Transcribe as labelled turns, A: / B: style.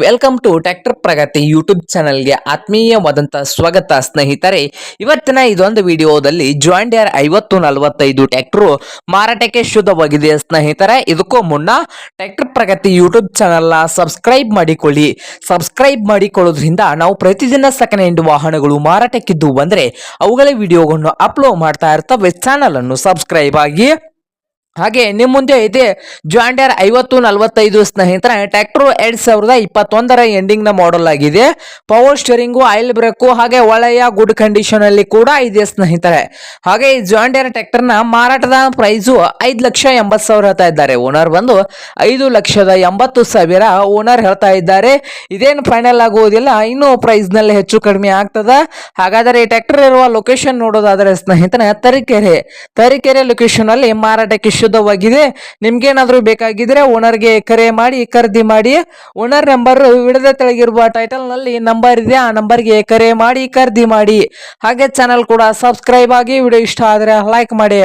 A: Welcome to tractor Pragati YouTube ಚಾನಲ್ಗೆ ಆತ್ಮೀಯವಾದಂಥ ಸ್ವಾಗತ ಸ್ನೇಹಿತರೆ. ಇವತ್ತಿನ ಇದೊಂದು ವಿಡಿಯೋದಲ್ಲಿ ಜಾಯಿಂಡಿಯರ್ ಐವತ್ತು ನಲವತ್ತೈದು ಟ್ರ್ಯಾಕ್ಟರ್ ಮಾರಾಟಕ್ಕೆ ಶುದ್ಧವಾಗಿದೆ ಸ್ನೇಹಿತರೆ. ಇದಕ್ಕೂ ಮುನ್ನ ಟ್ರ್ಯಾಕ್ಟರ್ ಪ್ರಗತಿ ಯೂಟ್ಯೂಬ್ ಚಾನಲ್ನ ಸಬ್ಸ್ಕ್ರೈಬ್ ಮಾಡಿಕೊಳ್ಳಿ. ಸಬ್ಸ್ಕ್ರೈಬ್ ಮಾಡಿಕೊಳ್ಳೋದ್ರಿಂದ ನಾವು ಪ್ರತಿದಿನ ಸೆಕೆಂಡ್ ಹ್ಯಾಂಡ್ ವಾಹನಗಳು ಮಾರಾಟಕ್ಕಿದ್ದು ಬಂದರೆ ಅವುಗಳ ವಿಡಿಯೋಗಳನ್ನು ಅಪ್ಲೋಡ್ ಮಾಡ್ತಾ ಇರ್ತವೆ. ಚಾನಲನ್ನು ಸಬ್ಸ್ಕ್ರೈಬ್ ಆಗಿ. ಹಾಗೆ ನಿಮ್ಮ ಮುಂದೆ ಇದೆ ಜಾಂಡರ್ ಐವತ್ತು ನಲವತ್ತೈದು ಸ್ನೇಹಿತರ, ಟ್ರ್ಯಾಕ್ಟರ್ ಎರಡ್ ಸಾವಿರದ ಇಪ್ಪತ್ತೊಂದರ ಎಂಡಿಂಗ್ನ ಮಾಡಲ್ ಆಗಿದೆ. ಪವರ್ ಸ್ಟರಿಂಗು ಆಯಿಲ್ ಬ್ರೇಕು ಹಾಗೆ ಒಳ್ಳೆಯ ಗುಡ್ ಕಂಡೀಷನ್ ಅಲ್ಲಿ ಕೂಡ ಇದೆ ಸ್ನೇಹಿತರೆ. ಹಾಗೆ ಈ ಜಾಂಡರ್ ಟ್ರ್ಯಾಕ್ಟರ್ನ ಮಾರಾಟದ ಪ್ರೈಸು ಐದು ಲಕ್ಷ ಎಂಬತ್ತು ಸಾವಿರ ಹೇಳ್ತಾ ಇದ್ದಾರೆ. ಓನರ್ ಬಂದು ಐದು ಲಕ್ಷದ ಎಂಬತ್ತು ಸಾವಿರ ಓನರ್ ಹೇಳ್ತಾ ಇದ್ದಾರೆ. ಇದೇನು ಫೈನಲ್ ಆಗುವುದಿಲ್ಲ, ಇನ್ನೂ ಪ್ರೈಸ್ನಲ್ಲಿ ಹೆಚ್ಚು ಕಡಿಮೆ ಆಗ್ತದ. ಹಾಗಾದರೆ ಈ ಟ್ರ್ಯಾಕ್ಟರ್ ಇರುವ ಲೊಕೇಶನ್ ನೋಡೋದಾದ್ರೆ ಸ್ನೇಹಿತರೆ, ತರೀಕೆರೆ. ತರೀಕೆರೆ ಲೊಕೇಶನ್ ಅಲ್ಲಿ ಮಾರಾಟಕ್ಕೆ ಶುದ್ಧವಾಗಿದೆ ನಿಮ್ಗೇನಾದ್ರೂ ಬೇಕಾಗಿದ್ರೆ ಓನರ್ಗೆ ಕರೆ ಮಾಡಿ, ಖರೀದಿ ಮಾಡಿ. ಓನರ್ ನಂಬರ್ ವಿಡದ ತೆಳಗಿರುವ ಟೈಟಲ್ನಲ್ಲಿ ನಂಬರ್ ಇದೆ. ಆ ನಂಬರ್ಗೆ ಕರೆ ಮಾಡಿ, ಖರೀದಿ ಮಾಡಿ. ಹಾಗೆ ಚಾನಲ್ ಕೂಡ ಸಬ್ಸ್ಕ್ರೈಬ್ ಆಗಿ ವಿಡಿಯೋ ಇಷ್ಟ ಆದ್ರೆ ಲೈಕ್ ಮಾಡಿ.